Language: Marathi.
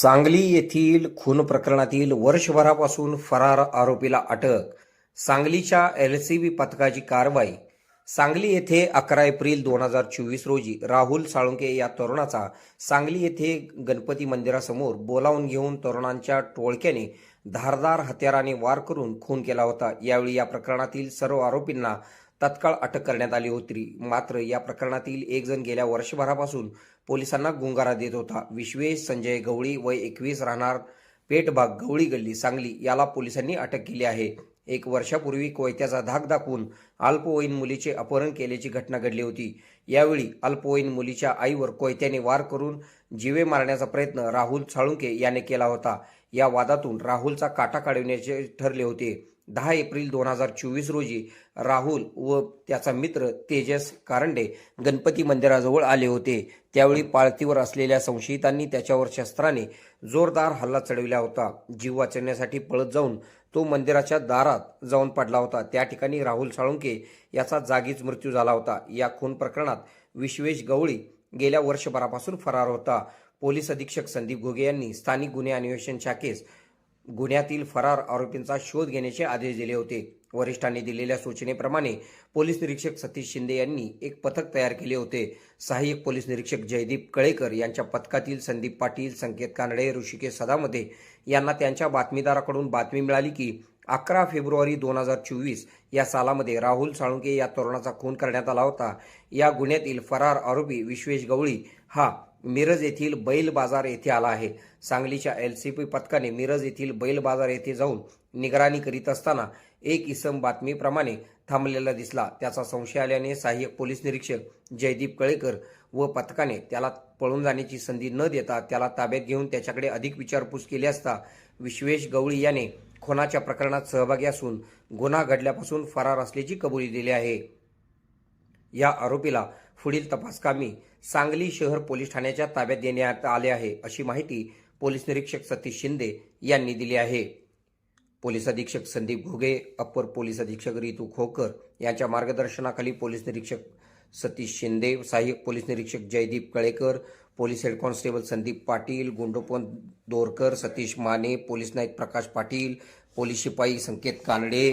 सांगली येथील खून प्रकरणातील वर्षभरापासून फरार आरोपीला अटक. सांगलीच्या एल सी बी पथकाची कारवाई. सांगली येथे अकरा एप्रिल दोन हजार चोवीस रोजी राहुल साळुंके या तरुणाचा सांगली येथे गणपती मंदिरासमोर बोलावून घेऊन तरुणांच्या टोळक्याने धारदार हत्याराने वार करून खून केला होता. यावेळी या प्रकरणातील सर्व आरोपींना तत्काळ अटक करण्यात आली होती. मात्र या प्रकरणातील एक जण गेल्या वर्षभरापासून पोलिसांना गुंगारा देत होता. विश्वेश संजय गवळी वय एकवीस राहणार पेटबाग गवळी गल्ली सांगली याला पोलिसांनी अटक केली आहे. एक वर्षापूर्वी कोयत्याचा धाक दाखवून अल्पवयीन मुलीचे अपहरण केल्याची घटना घडली होती. यावेळी अल्पवयीन मुलीच्या आईवर कोयत्याने वार करून जीवे मारण्याचा प्रयत्न राहुल साळुंके याने केला होता. या वादातून राहुलचा काटा काढविण्याचे ठरले होते. दहा एप्रिल दोन हजार चोवीस रोजी राहुल व त्याचा मित्र तेजस कारंडे गणपती मंदिराजवळ आले होते. त्यावेळी पाळतीवर असलेल्या संशयितांनी त्याच्यावर शस्त्राने जोरदार हल्ला चढविला होता. जीव वाचवण्यासाठी पळत जाऊन तो मंदिराच्या दारात जाऊन पडला होता. त्या ठिकाणी राहुल साळुंके याचा जागीच मृत्यू झाला होता. या खून प्रकरणात विश्वेश गवळी गेल्या वर्षभरापासून फरार होता. पोलीस अधीक्षक संदीप घुगे यांनी स्थानिक गुन्हे अन्वेषण शाखेस गुन्ह्यातील फरार आरोपींचा शोध घेण्याचे आदेश दिले होते. वरिष्ठांनी दिलेल्या सूचनेप्रमाणे पोलीस निरीक्षक सतीश शिंदे यांनी एक पथक तयार केले होते. सहाय्यक पोलीस निरीक्षक जयदीप कळेकर यांच्या पथकातील संदीप पाटील संकेत कानडे ऋषिकेश सदामते यांना त्यांच्या बातमीदाराकडून बातमी मिळाली की अकरा फेब्रुवारी दोन हजार चोवीस या सालामध्ये राहुल साळुंके या तरुणाचा खून करण्यात आला होता. या गुन्ह्यातील फरार आरोपी विश्वेश गवळी हा मिरज येथील बैल बाजार येथे आला आहे. सांगलीच्या एल सी पी पथकाने मिरज येथील बैल बाजार येथे जाऊन निगराणी करीत असताना एक इसम बातमीप्रमाणे थांबलेला दिसला. त्याचा संशय आल्याने सहाय्यक पोलीस निरीक्षक जयदीप कळेकर व पथकाने त्याला पळून जाण्याची संधी न देता त्याला ताब्यात घेऊन त्याच्याकडे अधिक विचारपूस केली असता विश्वेश गवळी याने खुनाच्या प्रकरणात सहभागी असून गुन्हा घडल्यापासून फरार असल्याची कबुली दिली आहे. या आरोपीला पुढील तपासकामी सांगली शहर पोलीस ठाण्याच्या ताब्यात देण्यात आले आहे अशी माहिती पोलीस निरीक्षक सतीश शिंदे यांनी दिली आहे. पोलीस अधीक्षक संदीप घुगे अप्पर पोलीस अधीक्षक रितू खोकर यांच्या मार्गदर्शनाखाली पोलीस निरीक्षक सतीश शिंदे सहाय्यक पोलीस निरीक्षक Jaydeep Kalekar police head constable Sandeep Patil Gundopant Dorkar Satish Mane police Naik Prakash Patil police शिपाई संकेत कानडे